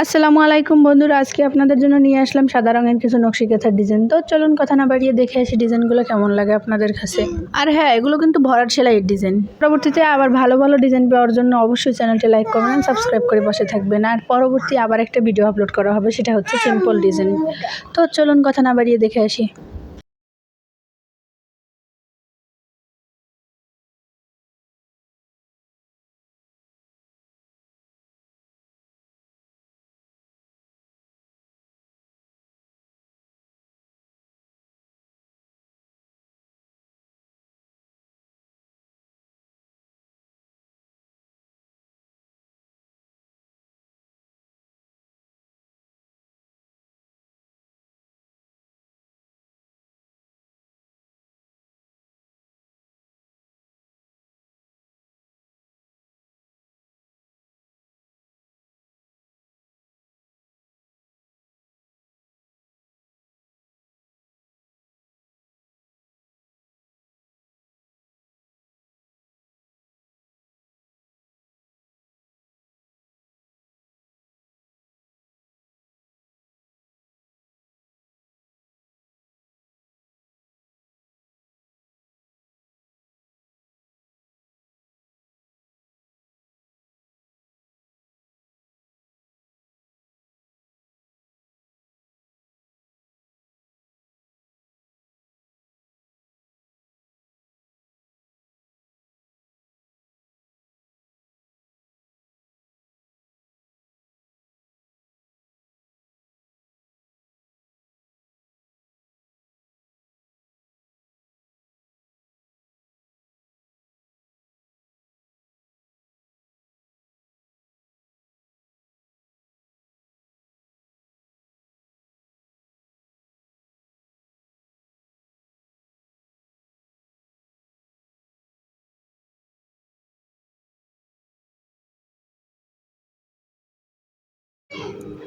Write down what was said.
আসসালামু আলাইকুম বন্ধুরা, আজকে আপনাদের জন্য নিয়ে আসলাম সাদা রঙের কিছু নকশি কাঁথার ডিজাইন তো চলুন কথা না বাড়িয়ে দেখে আসি ডিজাইনগুলো কেমন লাগে আপনাদের কাছে। আর হ্যাঁ এগুলো কিন্তু ভরাট সেলাইয়ের ডিজাইন পরবর্তীতে আবার ভালো ভালো ডিজাইন পাওয়ার জন্য অবশ্যই চ্যানেলটি লাইক করবেন সাবস্ক্রাইব করে বসে থাকবেন। আর পরবর্তী আবার একটা ভিডিও আপলোড করা হবে, সেটা হচ্ছে সিম্পল ডিজাইন তো চলুন কথা না বাড়িয়ে দেখে আসি।